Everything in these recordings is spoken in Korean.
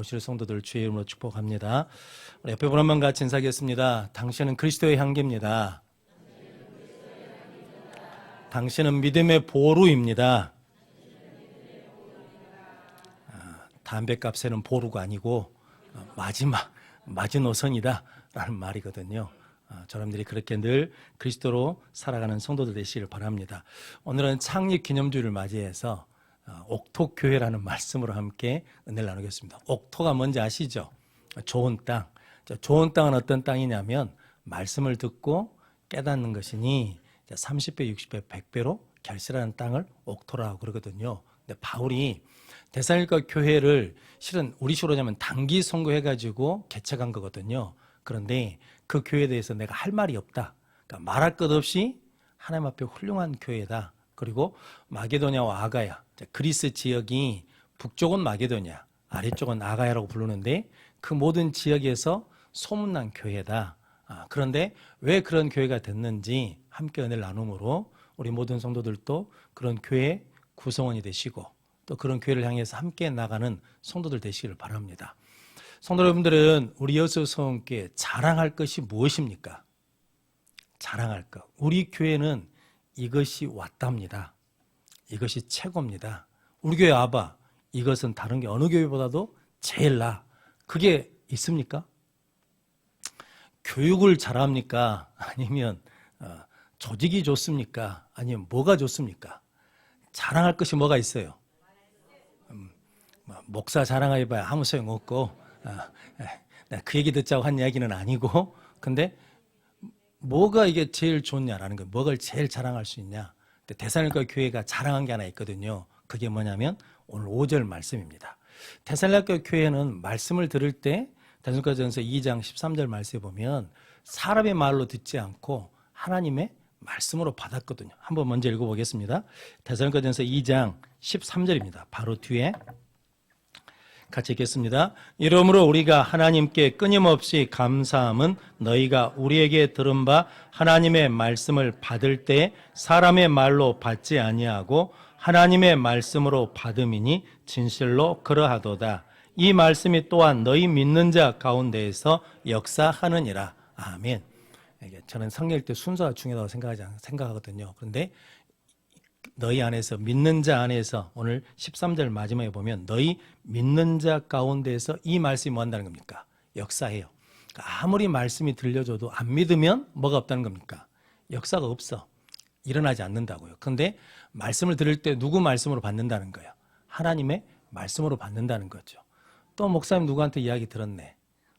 오실 성도들 주의 이름으로 축복합니다. 옆에 분 한번 같이 인사하겠습니다. 당신은 그리스도의 향기입니다. 당신은 믿음의 보루입니다. 아, 담배값에는 보루가 아니고 어, 마지막 마지노선이다 라는 말이거든요. 아, 저놈들이 그렇게 늘 그리스도로 살아가는 성도들 되시길 바랍니다. 오늘은 창립 기념주를 맞이해서 어, 옥토 교회라는 말씀으로 함께 은혜를 나누겠습니다. 옥토가 뭔지 아시죠? 좋은 땅. 자, 좋은 땅은 어떤 땅이냐면 말씀을 듣고 깨닫는 것이니 30배, 60배, 100배로 결실하는 땅을 옥토라고 그러거든요. 근데 바울이 대살과 교회를 실은 우리 식으로 하면 단기 선거해 가지고 개척한 거거든요. 그런데 그 교회에 대해서 내가 할 말이 없다. 그러니까 말할 것 없이 하나님 앞에 훌륭한 교회다. 그리고 마게도냐와 아가야, 그리스 지역이 북쪽은 마게도냐, 아래쪽은 아가야라고 부르는데 그 모든 지역에서 소문난 교회다. 아, 그런데 왜 그런 교회가 됐는지 함께 은혜를 나눔으로 우리 모든 성도들도 그런 교회 구성원이 되시고 또 그런 교회를 향해서 함께 나가는 성도들 되시기를 바랍니다. 성도 여러분들은 우리 여수 성교회 자랑할 것이 무엇입니까? 자랑할 것. 우리 교회는 이것이 왔답니다. 이것이 최고입니다. 우리 교회 아바 이것은 다른 게 어느 교회보다도 제일 나. 그게 있습니까? 교육을 잘합니까? 아니면 어, 조직이 좋습니까? 아니면 뭐가 좋습니까? 자랑할 것이 뭐가 있어요? 음, 뭐, 목사 자랑해봐야 아무 소용 없고 아, 에, 그 얘기 듣자고 한 이야기는 아니고 근데 뭐가 이게 제일 좋냐라는 거예요. 뭐가 제일 자랑할 수 있냐? 대살로니가 교회가 자랑한 게 하나 있거든요. 그게 뭐냐면 오늘 5절 말씀입니다. 대살로니가 교회는 말씀을 들을 때 대살로니가전서 2장 13절 말씀에 보면 사람의 말로 듣지 않고 하나님의 말씀으로 받았거든요. 한번 먼저 읽어보겠습니다. 대살로니가전서 2장 13절입니다. 바로 뒤에 같이 읽겠습니다. 이러므로 우리가 하나님께 끊임없이 감사함은 너희가 우리에게 들은 바 하나님의 말씀을 받을 때 사람의 말로 받지 아니하고 하나님의 말씀으로 받음이니 진실로 그러하도다. 이 말씀이 또한 너희 믿는 자 가운데에서 역사하느니라. 아멘. 저는 성경 때 순서가 중요하다고 생각하거든요. 그런데 너희 안에서 믿는 자 안에서 오늘 13절 마지막에 보면 너희 믿는 자 가운데에서 이 말씀이 뭐 한다는 겁니까? 역사해요. 그러니까 아무리 말씀이 들려줘도 안 믿으면 뭐가 없다는 겁니까? 역사가 없어. 일어나지 않는다고요. 그런데 말씀을 들을 때 누구 말씀으로 받는다는 거예요? 하나님의 말씀으로 받는다는 거죠. 또 목사님 누구한테 이야기 들었네.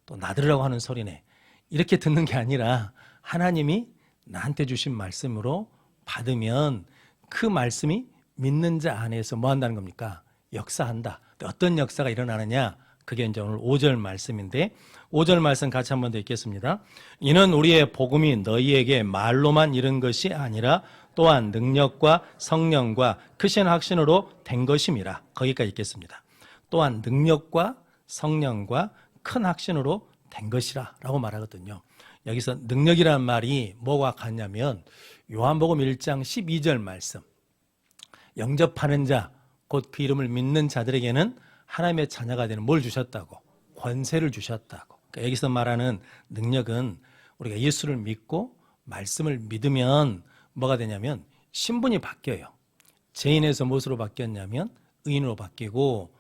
또 나들으라고 하는 소리네. 이렇게 듣는 게 아니라 하나님이 나한테 주신 말씀으로 받으면 그 말씀이 믿는 자 안에서 뭐 한다는 겁니까? 역사한다. 어떤 역사가 일어나느냐? 그게 이제 오늘 5절 말씀인데 5절 말씀 같이 한번 더 읽겠습니다. 이는 우리의 복음이 너희에게 말로만 이른 것이 아니라 또한 능력과 성령과 크신 확신으로 된 것임이라. 거기까지 읽겠습니다. 또한 능력과 성령과 큰 확신으로 된 것이라 라고 말하거든요. 여기서 능력이라는 말이 뭐가 같냐면 요한복음 1장 12절 말씀. 영접하는 자, 곧 그 이름을 믿는 자들에게는 하나님의 자녀가 되는 뭘 주셨다고? 권세를 주셨다고. 그러니까 여기서 말하는 능력은 우리가 예수를 믿고 말씀을 믿으면 뭐가 되냐면 신분이 바뀌어요. 죄인에서 무엇으로 바뀌었냐면 의인으로 바뀌고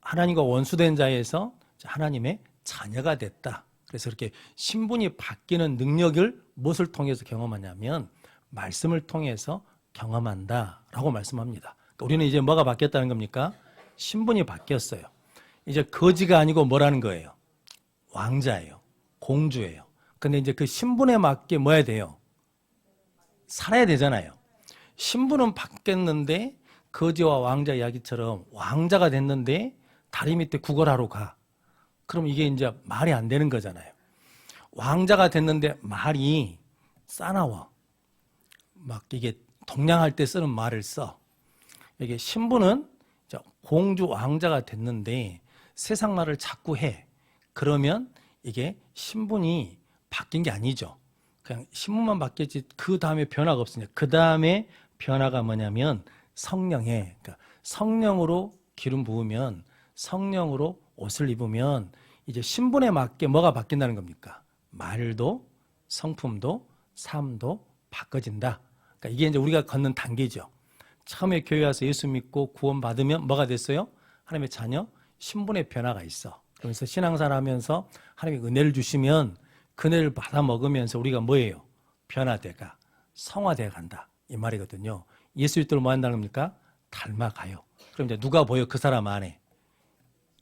하나님과 원수된 자에서 하나님의 자녀가 됐다. 그래서 이렇게 신분이 바뀌는 능력을 무엇을 통해서 경험하냐면 말씀을 통해서 경험한다라고 말씀합니다. 그러니까 우리는 이제 뭐가 바뀌었다는 겁니까? 신분이 바뀌었어요. 이제 거지가 아니고 뭐라는 거예요? 왕자예요. 공주예요. 근데 이제 그 신분에 맞게 뭐 해야 돼요? 살아야 되잖아요. 신분은 바뀌었는데 거지와 왕자 이야기처럼 왕자가 됐는데 다리 밑에 구걸하러 가. 그럼 이게 이제 말이 안 되는 거잖아요. 왕자가 됐는데 말이 싸나워. 막 이게 동냥할 때 쓰는 말을 써. 이게 신부는 공주 왕자가 됐는데 세상 말을 자꾸 해. 그러면 이게 신분이 바뀐 게 아니죠. 그냥 신분만 바뀌었지 그 다음에 변화가 없으니까 그 다음에 변화가 뭐냐면 성령에 그러니까 성령으로 기름 부으면 성령으로 옷을 입으면 이제 신분에 맞게 뭐가 바뀐다는 겁니까? 말도 성품도 삶도 바꿔진다. 그러니까 이게 이제 우리가 걷는 단계죠. 처음에 교회 와서 예수 믿고 구원 받으면 뭐가 됐어요? 하나님의 자녀 신분의 변화가 있어. 그러면서 신앙생활 하면서 하나님의 은혜를 주시면 그 은혜를 받아 먹으면서 우리가 뭐예요? 변화돼가 성화돼 간다. 이 말이거든요. 예수 믿도록 뭐 한다는 겁니까? 닮아가요. 그럼 이제 누가 보여? 그 사람 안에.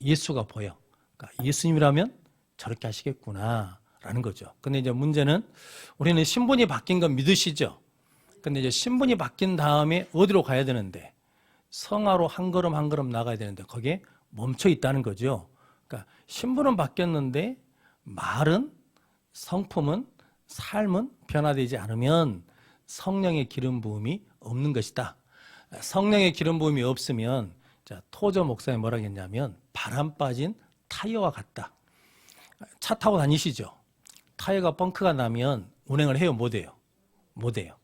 예수가 보여. 그러니까 예수님이라면 저렇게 하시겠구나. 라는 거죠. 근데 이제 문제는 우리는 신분이 바뀐 건 믿으시죠? 근데 이제 신분이 바뀐 다음에 어디로 가야 되는데 성화로 한 걸음 한 걸음 나가야 되는데 거기에 멈춰 있다는 거죠. 그러니까 신분은 바뀌었는데 말은 성품은 삶은 변화되지 않으면 성령의 기름 부음이 없는 것이다. 성령의 기름 부음이 없으면 자, 토저 목사님 뭐라 했냐면 바람 빠진 타이어와 같다. 차 타고 다니시죠? 타이어가 펑크가 나면 운행을 해요, 못 해요? 못 해요.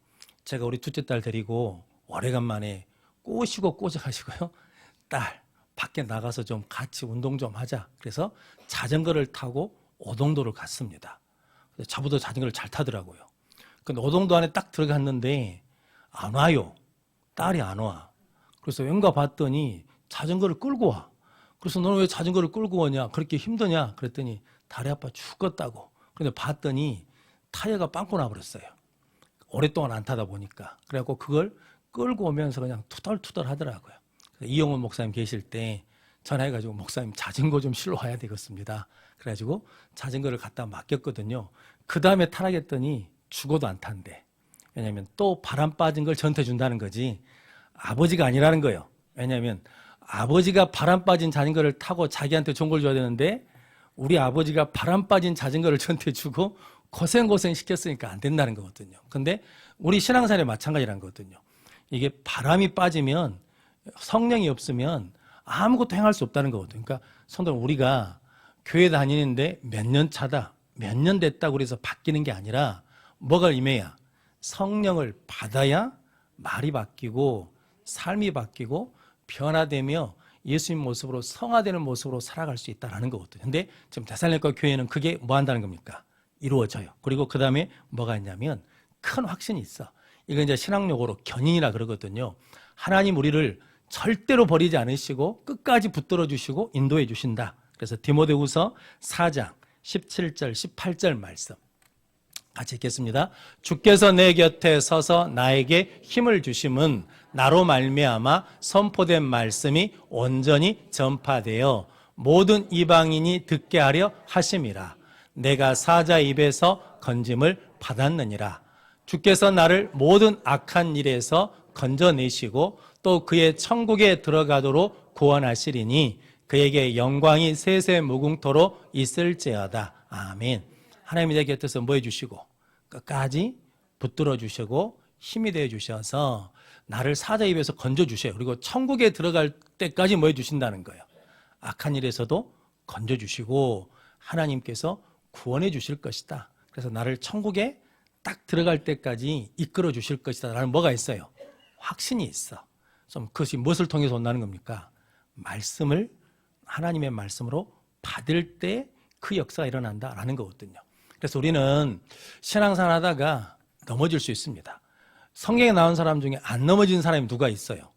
제가 우리 둘째 딸 데리고 오래간만에 꼬시고 꼬셔가지고요. 딸, 밖에 나가서 좀 같이 운동 좀 하자. 그래서 자전거를 타고 오동도를 갔습니다. 저보다 자전거를 잘 타더라고요. 근데 오동도 안에 딱 들어갔는데 안 와요. 딸이 안 와. 그래서 왠가 봤더니 자전거를 끌고 와. 그래서 너는 왜 자전거를 끌고 오냐? 그렇게 힘드냐? 그랬더니 다리 아파 죽겠다고. 근데 봤더니 타이어가 빵꾸 나버렸어요. 오랫동안 안 타다 보니까. 그래갖고 그걸 끌고 오면서 그냥 투덜투덜 하더라고요. 이용훈 목사님 계실 때 전화해가지고 목사님 자전거 좀 실러 와야 되겠습니다. 그래가지고 자전거를 갖다 맡겼거든요. 그 다음에 타라겠더니 죽어도 안 탄대. 왜냐하면 또 바람 빠진 걸 전태 준다는 거지 아버지가 아니라는 거예요. 왜냐하면 아버지가 바람 빠진 자전거를 타고 자기한테 좋은 걸 줘야 되는데 우리 아버지가 바람 빠진 자전거를 전태 주고 고생고생 시켰으니까 안 된다는 거거든요. 근데 우리 신앙생활에 마찬가지라는 거거든요. 이게 바람이 빠지면 성령이 없으면 아무것도 행할 수 없다는 거거든요. 그러니까 성도 우리가 교회 다니는데 몇 년 차다, 몇 년 됐다고 그래서 바뀌는 게 아니라 뭐가 임해야 성령을 받아야 말이 바뀌고 삶이 바뀌고 변화되며 예수님 모습으로 성화되는 모습으로 살아갈 수 있다라는 거거든요. 근데 지금 데살로니가 교회는 그게 뭐 한다는 겁니까? 이루어져요. 그리고 그 다음에 뭐가 있냐면 큰 확신이 있어. 이거 이제 신학용어로 견인이라 그러거든요. 하나님 우리를 절대로 버리지 않으시고 끝까지 붙들어 주시고 인도해 주신다. 그래서 디모데후서 4장 17절 18절 말씀 같이 읽겠습니다. 주께서 내 곁에 서서 나에게 힘을 주심은 나로 말미암아 선포된 말씀이 온전히 전파되어 모든 이방인이 듣게 하려 하심이라. 내가 사자 입에서 건짐을 받았느니라. 주께서 나를 모든 악한 일에서 건져내시고 또 그의 천국에 들어가도록 구원하시리니 그에게 영광이 세세 무궁토로 있을지어다. 아멘. 하나님이 내 곁에서 뭐 해주시고 끝까지 붙들어 주시고 힘이 되어 주셔서 나를 사자 입에서 건져 주셔요. 그리고 천국에 들어갈 때까지 뭐 해주신다는 거예요. 악한 일에서도 건져 주시고 하나님께서 구원해 주실 것이다. 그래서 나를 천국에 딱 들어갈 때까지 이끌어 주실 것이다. 라는 뭐가 있어요? 확신이 있어. 좀 그것이 무엇을 통해서 온다는 겁니까? 말씀을 하나님의 말씀으로 받을 때 그 역사가 일어난다라는 거거든요. 그래서 우리는 신앙생활 하다가 넘어질 수 있습니다. 성경에 나온 사람 중에 안 넘어진 사람이 누가 있어요?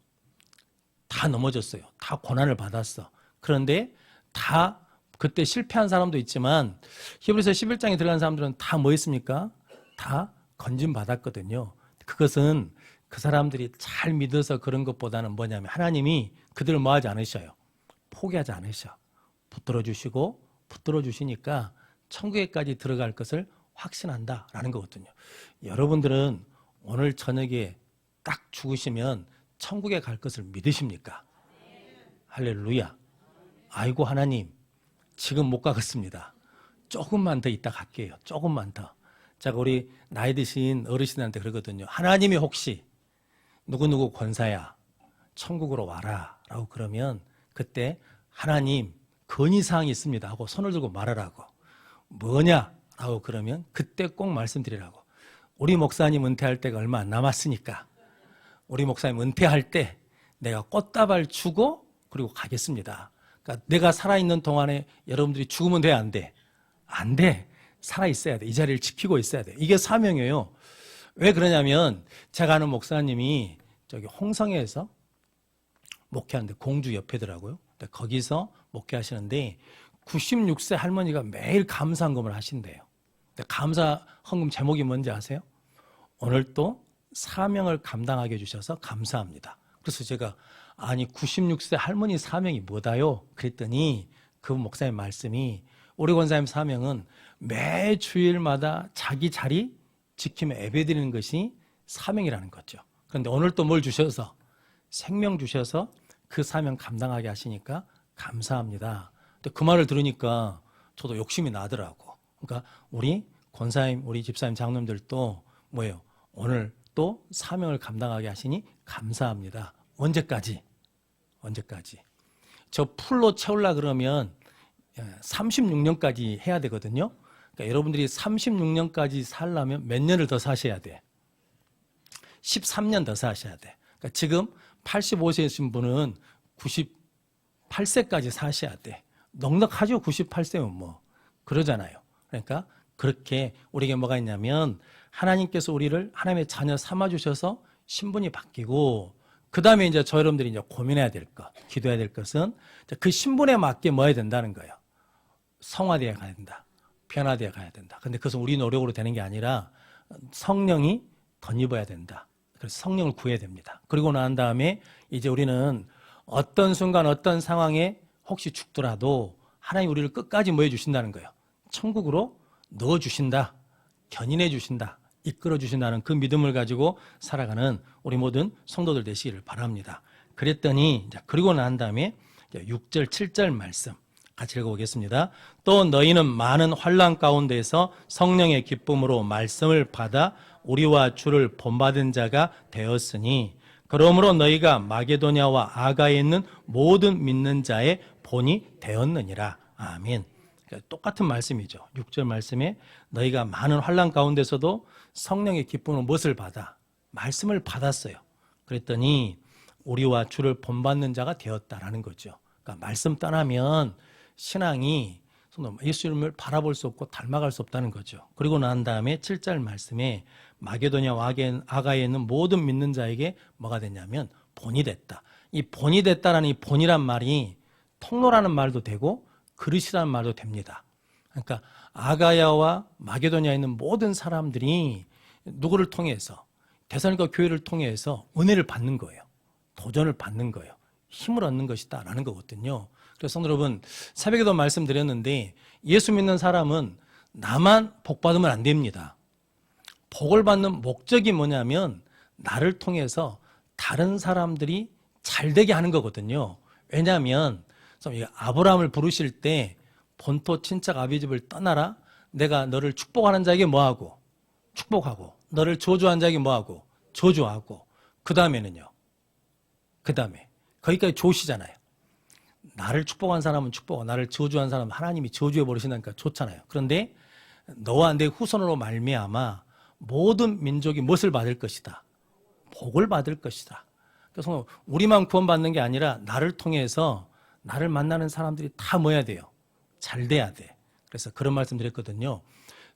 다 넘어졌어요. 다 고난을 받았어. 그런데 다 그때 실패한 사람도 있지만 히브리서 11장에 들어간 사람들은 다 뭐 했습니까? 다 건진 받았거든요. 그것은 그 사람들이 잘 믿어서 그런 것보다는 뭐냐면 하나님이 그들을 뭐 하지 않으셔요. 포기하지 않으셔. 붙들어 주시고 붙들어 주시니까 천국에까지 들어갈 것을 확신한다라는 거거든요. 여러분들은 오늘 저녁에 딱 죽으시면 천국에 갈 것을 믿으십니까? 할렐루야. 아이고 하나님 지금 못 가겠습니다. 조금만 더 있다 갈게요. 조금만 더. 제가 우리 나이 드신 어르신한테 그러거든요. 하나님이 혹시 누구누구 권사야 천국으로 와라 라고 그러면 그때 하나님 건의사항이 있습니다 하고 손을 들고 말하라고 뭐냐 라고 그러면 그때 꼭 말씀드리라고 우리 목사님 은퇴할 때가 얼마 안 남았으니까 우리 목사님 은퇴할 때 내가 꽃다발 주고 그리고 가겠습니다 그러니까 내가 살아있는 동안에 여러분들이 죽으면 돼, 안 돼? 안 돼. 살아있어야 돼. 이 자리를 지키고 있어야 돼. 이게 사명이에요. 왜 그러냐면 제가 아는 목사님이 저기 홍성에서 목회하는데 공주 옆에더라고요. 근데 거기서 목회하시는데 96세 할머니가 매일 감사 헌금을 하신대요. 근데 감사 헌금 제목이 뭔지 아세요? 오늘 또 사명을 감당하게 해주셔서 감사합니다. 그래서 제가 아니 96세 할머니 사명이 뭐다요? 그랬더니 그 목사님 말씀이 우리 권사님 사명은 매 주일마다 자기 자리 지키며 예배드리는 것이 사명이라는 거죠. 그런데 오늘 또 뭘 주셔서 생명 주셔서 그 사명 감당하게 하시니까 감사합니다. 그 말을 들으니까 저도 욕심이 나더라고. 그러니까 우리 권사님, 우리 집사님, 장로님들도 뭐예요? 오늘 또 사명을 감당하게 하시니 감사합니다. 언제까지? 언제까지? 저 풀로 채우려 그러면 36년까지 해야 되거든요. 그러니까 여러분들이 36년까지 살려면 몇 년을 더 사셔야 돼? 13년 더 사셔야 돼. 그러니까 지금 85세이신 분은 98세까지 사셔야 돼. 넉넉하죠? 98세면 뭐. 그러잖아요. 그러니까 그렇게 우리에게 뭐가 있냐면 하나님께서 우리를 하나님의 자녀 삼아 주셔서 신분이 바뀌고 그 다음에 이제 저 여러분들이 이제 고민해야 될 것, 기도해야 될 것은 그 신분에 맞게 뭐 해야 된다는 거예요. 성화되어 가야 된다. 변화되어 가야 된다. 근데 그것은 우리 노력으로 되는 게 아니라 성령이 덧입어야 된다. 그래서 성령을 구해야 됩니다. 그리고 난 다음에 이제 우리는 어떤 순간 어떤 상황에 혹시 죽더라도 하나님 우리를 끝까지 뭐 해주신다는 거예요. 천국으로 넣어 주신다. 견인해 주신다. 이끌어 주신다는 그 믿음을 가지고 살아가는 우리 모든 성도들 되시기를 바랍니다. 그랬더니 그리고 난 다음에 6절 7절 말씀 같이 읽어보겠습니다. 또 너희는 많은 환란 가운데서 성령의 기쁨으로 말씀을 받아 우리와 주를 본받은 자가 되었으니 그러므로 너희가 마게도냐와 아가에 있는 모든 믿는 자의 본이 되었느니라. 아멘. 그러니까 똑같은 말씀이죠. 6절 말씀에 너희가 많은 환란 가운데서도 성령의 기쁨으로 무엇을 받아? 말씀을 받았어요. 그랬더니 우리와 주를 본받는 자가 되었다라는 거죠. 그러니까 말씀 떠나면 신앙이 예수님을 바라볼 수 없고 닮아갈 수 없다는 거죠. 그리고 난 다음에 7절 말씀에 마게도냐 아가에 있는 모든 믿는 자에게 뭐가 됐냐면 본이 됐다. 이 본이 됐다라는 이 본이란 말이 통로라는 말도 되고 그릇이라는 말도 됩니다. 그러니까 아가야와 마게도냐에 있는 모든 사람들이 누구를 통해서 대사님과 교회를 통해서 은혜를 받는 거예요. 도전을 받는 거예요. 힘을 얻는 것이다 라는 거거든요. 그래서 성도 여러분 새벽에도 말씀드렸는데 예수 믿는 사람은 나만 복 받으면 안 됩니다. 복을 받는 목적이 뭐냐면 나를 통해서 다른 사람들이 잘 되게 하는 거거든요. 왜냐하면 아브라함을 부르실 때 본토 친척 아비집을 떠나라. 내가 너를 축복하는 자에게 뭐하고 축복하고 너를 저주한 자에게 뭐하고 저주하고 그 다음에는요. 그 다음에 거기까지 조시잖아요. 나를 축복한 사람은 축복하고 나를 저주한 사람은 하나님이 저주해 버리신다니까 좋잖아요. 그런데 너와 내 후손으로 말미암아 모든 민족이 무엇을 받을 것이다. 복을 받을 것이다. 그래서 우리만 구원받는 게 아니라 나를 통해서 나를 만나는 사람들이 다 뭐야 돼요? 잘 돼야 돼. 그래서 그런 말씀 드렸거든요.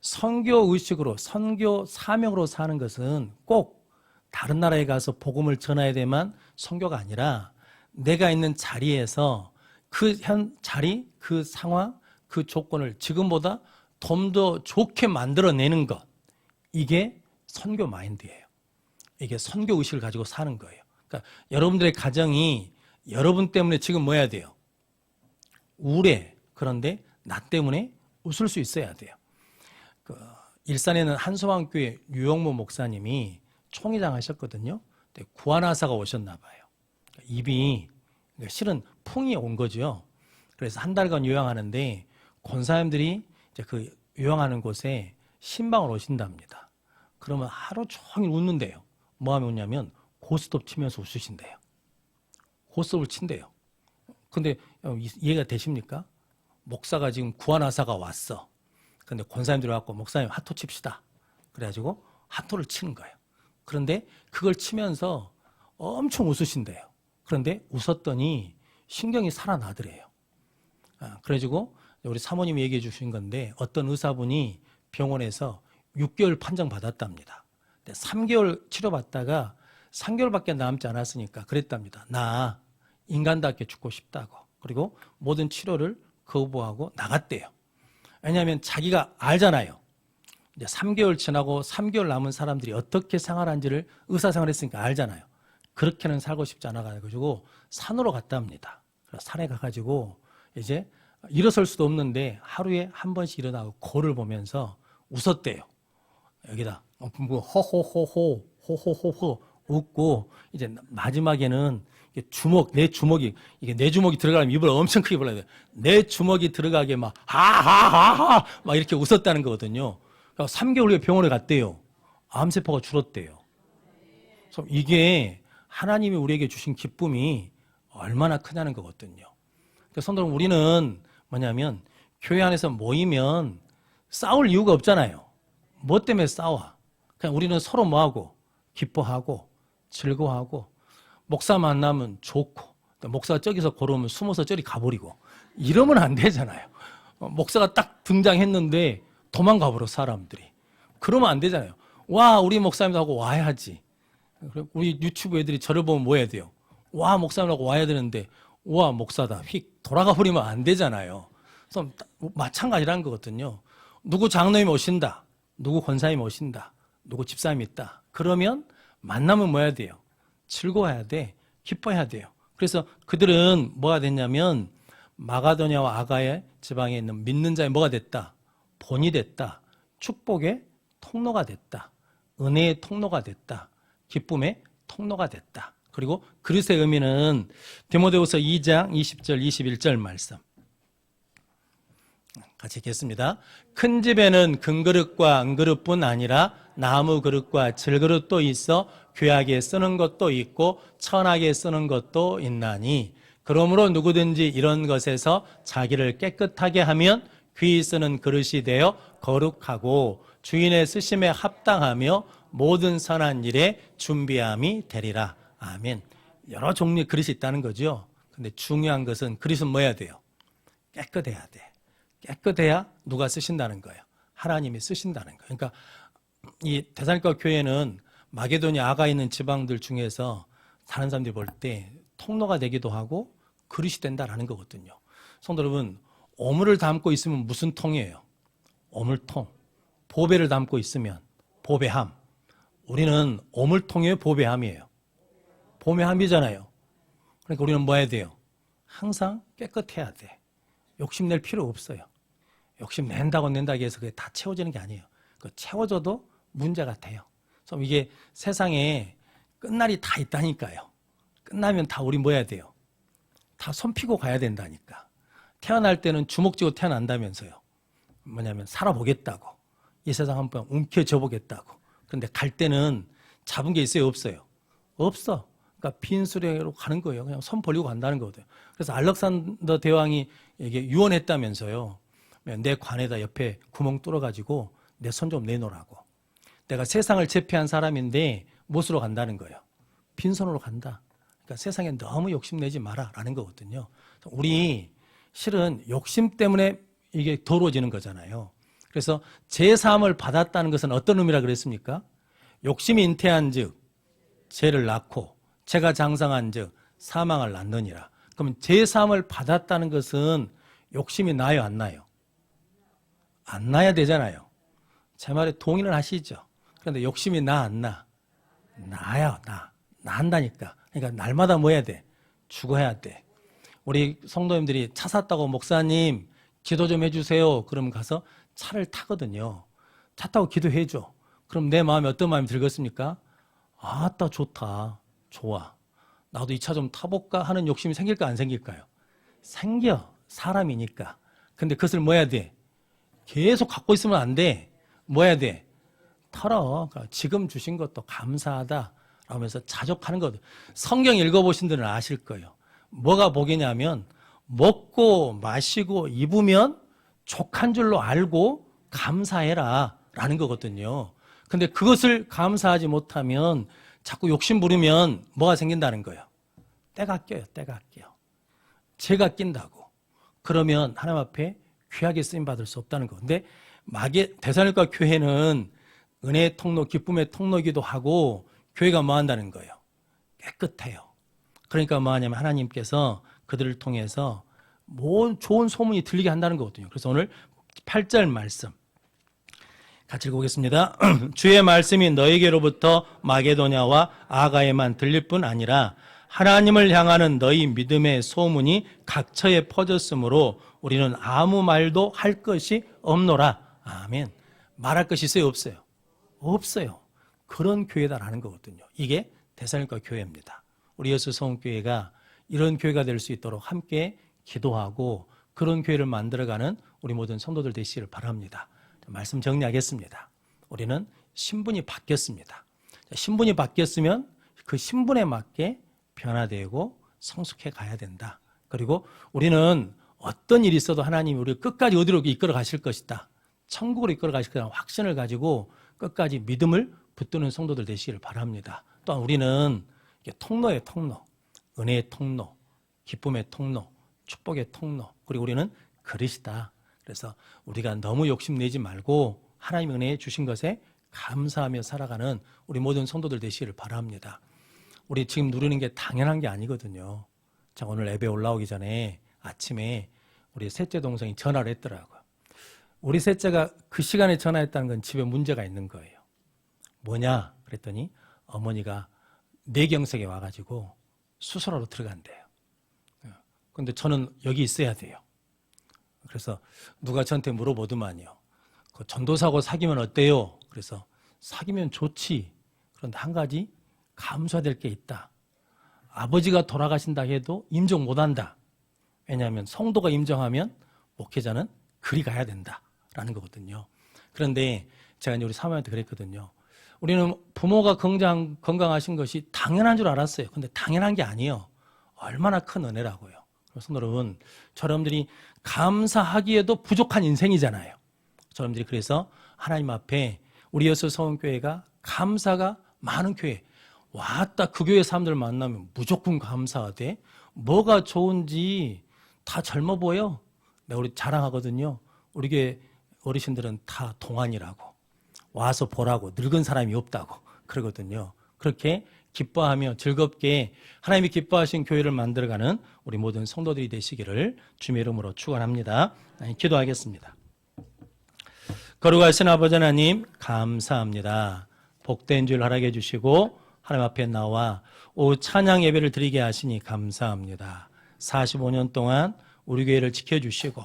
선교 의식으로, 선교 사명으로 사는 것은 꼭 다른 나라에 가서 복음을 전해야 되만 선교가 아니라 내가 있는 자리에서 그 현 자리, 그 상황, 그 조건을 지금보다 좀 더 좋게 만들어내는 것. 이게 선교 마인드예요. 이게 선교 의식을 가지고 사는 거예요. 그러니까 여러분들의 가정이 여러분 때문에 지금 뭐 해야 돼요? 우울해. 그런데 나 때문에 웃을 수 있어야 돼요. 그 일산에는 한소왕교회 유영모 목사님이 총회장 하셨거든요. 구안하사가 오셨나 봐요. 입이 그러니까 실은 풍이 온 거죠. 그래서 한 달간 요양하는데 권사님들이 이제 그 요양하는 곳에 신방을 오신답니다. 그러면 하루 종일 웃는데요. 뭐 하면 웃냐면 고스톱 치면서 웃으신대요. 고스톱을 친대요. 근데 이해가 되십니까? 목사가 지금 구한하사가 왔어. 근데 권사님들이 왔고 목사님 하토 칩시다. 그래가지고 하토를 치는 거예요. 그런데 그걸 치면서 엄청 웃으신대요. 그런데 웃었더니 신경이 살아나더래요. 아, 그래가지고 우리 사모님이 얘기해 주신 건데 어떤 의사분이 병원에서 6개월 판정 받았답니다. 근데 3개월 치료받다가 3개월밖에 남지 않았으니까 그랬답니다. 나 인간답게 죽고 싶다고. 그리고 모든 치료를 거부하고 나갔대요. 왜냐하면 자기가 알잖아요. 이제 3개월 지나고 3개월 남은 사람들이 어떻게 생활하는지를 의사생활 했으니까 알잖아요. 그렇게는 살고 싶지 않아가지고 산으로 갔답니다. 산에 가가지고 이제 일어설 수도 없는데 하루에 한 번씩 일어나고 거울을 보면서 웃었대요. 여기다 뭐 호호호호 호호호호 웃고 이제 마지막에는 주먹 내 주먹이 이게 내 주먹이 들어가면 입을 엄청 크게 벌려야 돼. 내 주먹이 들어가게 막 하하하하 막 이렇게 웃었다는 거거든요. 그러니까 3개월 후에 병원에 갔대요. 암세포가 줄었대요. 그래서 이게 하나님이 우리에게 주신 기쁨이 얼마나 크냐는 거거든요. 그래서 성도는 우리는 뭐냐면 교회 안에서 모이면 싸울 이유가 없잖아요. 뭐 때문에 싸워? 그냥 우리는 서로 뭐하고 기뻐하고 즐거워하고 목사 만나면 좋고 또 목사가 저기서 걸어오면 숨어서 저리 가버리고 이러면 안 되잖아요. 어, 목사가 딱 등장했는데 도망가 버려 사람들이. 그러면 안 되잖아요. 와 우리 목사님도 하고 와야지. 우리 유튜브 애들이 저를 보면 뭐 해야 돼요? 와 목사님하고 와야 되는데 와 목사다 휙 돌아가 버리면 안 되잖아요. 그래서 마찬가지라는 거거든요. 누구 장로님 오신다. 누구 권사님 오신다. 누구 집사님 있다. 그러면 만나면 뭐 해야 돼요? 즐거워야 돼. 기뻐해야 돼요. 그래서 그들은 뭐가 됐냐면 마가도냐와 아가의 지방에 있는 믿는 자의 뭐가 됐다? 본이 됐다. 축복의 통로가 됐다. 은혜의 통로가 됐다. 기쁨의 통로가 됐다. 그리고 그릇의 의미는 디모데후서 2장 20절 21절 말씀. 같이 읽겠습니다. 큰 집에는 금그릇과 은그릇뿐 아니라 나무 그릇과 질그릇도 있어 귀하게 쓰는 것도 있고 천하게 쓰는 것도 있나니 그러므로 누구든지 이런 것에서 자기를 깨끗하게 하면 귀히 쓰는 그릇이 되어 거룩하고 주인의 쓰심에 합당하며 모든 선한 일에 준비함이 되리라. 아멘. 여러 종류의 그릇이 있다는 거죠. 근데 중요한 것은 그릇은 뭐 해야 돼요? 깨끗해야 돼. 깨끗해야 누가 쓰신다는 거예요. 하나님이 쓰신다는 거예요. 그러니까 이 대살과 교회는 마게도냐 아가 있는 지방들 중에서 다른 사람들이 볼 때 통로가 되기도 하고 그릇이 된다라는 거거든요. 성도 여러분, 오물을 담고 있으면 무슨 통이에요? 오물통. 보배를 담고 있으면 보배함. 우리는 오물통이에요, 보배함이에요. 보배함이잖아요. 그러니까 우리는 뭐 해야 돼요? 항상 깨끗해야 돼. 욕심낼 필요 없어요. 욕심 낸다고 낸다고 해서 그게 다 채워지는 게 아니에요. 그 채워져도 문제가 돼요. 그래서 이게 세상에 끝날이 다 있다니까요. 끝나면 다 우리 뭐 해야 돼요? 다 손피고 가야 된다니까. 태어날 때는 주먹 쥐고 태어난다면서요. 뭐냐면 살아보겠다고. 이 세상 한번 움켜쥐어 보겠다고. 근데 갈 때는 잡은 게 있어요, 없어요? 없어. 그러니까 빈수레로 가는 거예요. 그냥 손 벌리고 간다는 거거든요. 그래서 알렉산더 대왕이 이게 유언했다면서요. 내 관에다 옆에 구멍 뚫어가지고 내 손 좀 내놓으라고. 내가 세상을 제패한 사람인데 못으로 간다는 거예요. 빈손으로 간다. 그러니까 세상에 너무 욕심내지 마라라는 거거든요. 우리 실은 욕심 때문에 이게 더러워지는 거잖아요. 그래서 제3을 받았다는 것은 어떤 의미라 그랬습니까? 욕심이 잉태한 즉 죄를 낳고 죄가 장성한 즉 사망을 낳느니라. 그러면 제3을 받았다는 것은 욕심이 나요, 안 나요? 안 나야 되잖아요. 제 말에 동의를 하시죠. 그런데 욕심이 나, 안 나? 나요, 나. 난다니까. 그러니까 날마다 뭐 해야 돼? 죽어야 돼. 우리 성도님들이 차 샀다고 목사님 기도 좀 해주세요. 그러면 가서 차를 타거든요. 차 타고 기도해줘. 그럼 내 마음에 어떤 마음이 들겠습니까? 아따, 좋다. 좋아. 나도 이 차 좀 타볼까 하는 욕심이 생길까 안 생길까요? 생겨. 사람이니까. 근데 그것을 뭐 해야 돼? 계속 갖고 있으면 안 돼. 뭐 해야 돼? 털어. 그러니까 지금 주신 것도 감사하다. 라면서 자족하는 거든. 성경 읽어보신 분들은 아실 거예요. 뭐가 복이냐면 먹고 마시고 입으면 족한 줄로 알고 감사해라. 라는 거거든요. 근데 그것을 감사하지 못하면 자꾸 욕심 부리면 뭐가 생긴다는 거예요? 때가 껴요, 때가 껴. 죄가 낀다고. 그러면 하나님 앞에 귀하게 쓰임 받을 수 없다는 거. 근데 마게 대사님과 교회는 은혜의 통로, 기쁨의 통로기도 하고 교회가 뭐 한다는 거예요? 깨끗해요. 그러니까 뭐 하냐면 하나님께서 그들을 통해서 뭐 좋은 소문이 들리게 한다는 거거든요. 그래서 오늘 8절 말씀 같이 읽어보겠습니다. 주의 말씀이 너에게로부터 마게도냐와 아가에만 들릴 뿐 아니라 하나님을 향하는 너희 믿음의 소문이 각처에 퍼졌으므로 우리는 아무 말도 할 것이 없노라. 아멘. 말할 것이 있어요, 없어요? 없어요. 그런 교회다라는 거거든요. 이게 대사님과 교회입니다. 우리 예수 성교회가 이런 교회가 될 수 있도록 함께 기도하고 그런 교회를 만들어가는 우리 모든 성도들 되시기를 바랍니다. 말씀 정리하겠습니다. 우리는 신분이 바뀌었습니다. 신분이 바뀌었으면 그 신분에 맞게 변화되고 성숙해 가야 된다. 그리고 우리는 어떤 일이 있어도 하나님이 우리를 끝까지 어디로 이끌어 가실 것이다. 천국으로 이끌어 가실 거라는 확신을 가지고 끝까지 믿음을 붙드는 성도들 되시기를 바랍니다. 또한 우리는 통로의 통로, 은혜의 통로, 기쁨의 통로, 축복의 통로, 그리고 우리는 그릇이다. 그래서 우리가 너무 욕심내지 말고 하나님 은혜에 주신 것에 감사하며 살아가는 우리 모든 성도들 되시기를 바랍니다. 우리 지금 누리는 게 당연한 게 아니거든요. 자, 오늘 예배 올라오기 전에 아침에 우리 셋째 동생이 전화를 했더라고요. 우리 셋째가 그 시간에 전화했다는 건 집에 문제가 있는 거예요. 뭐냐? 그랬더니 어머니가 뇌경색에 와가지고 수술하러 들어간대요. 근데 저는 여기 있어야 돼요. 그래서 누가 저한테 물어보더만요. 그 전도사고 사귀면 어때요? 그래서 사귀면 좋지. 그런데 한 가지 감수해야 될게 있다. 아버지가 돌아가신다 해도 인정 못 한다. 왜냐하면 성도가 인정하면 목회자는 그리 가야 된다 라는 거거든요. 그런데 제가 이제 우리 사모한테 그랬거든요. 우리는 부모가 건강, 건강하신 것이 당연한 줄 알았어요. 근데 당연한 게 아니에요. 얼마나 큰 은혜라고요. 그래서 여러분, 저러분들이 감사하기에도 부족한 인생이잖아요. 저러분들이 그래서 하나님 앞에 우리 여수 서원교회가 감사가 많은 교회. 왔다 그 교회 사람들 만나면 무조건 감사하대. 뭐가 좋은지 다 젊어 보여. 내가 우리 자랑하거든요. 우리 교회 어르신들은 다 동안이라고. 와서 보라고. 늙은 사람이 없다고. 그러거든요. 그렇게 기뻐하며 즐겁게 하나님이 기뻐하신 교회를 만들어가는 우리 모든 성도들이 되시기를 주의 이름으로 축원합니다. 기도하겠습니다. 거룩하신 아버지 하나님 감사합니다. 복된 줄 허락해 주시고 하나님 앞에 나와 오 찬양 예배를 드리게 하시니 감사합니다. 45년 동안 우리 교회를 지켜주시고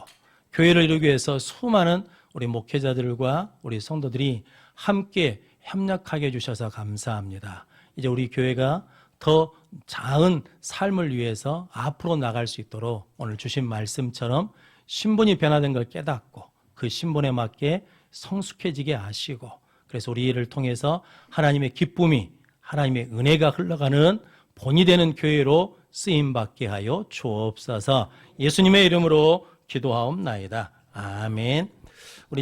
교회를 이루기 위해서 수많은 우리 목회자들과 우리 성도들이 함께 협력하게 해주셔서 감사합니다. 이제 우리 교회가 더 자은 삶을 위해서 앞으로 나갈 수 있도록 오늘 주신 말씀처럼 신분이 변화된 걸 깨닫고 그 신분에 맞게 성숙해지게 하시고 그래서 우리 일을 통해서 하나님의 기쁨이 하나님의 은혜가 흘러가는 본이 되는 교회로 쓰임 받게 하여 주옵소서. 예수님의 이름으로 기도하옵나이다. 아멘.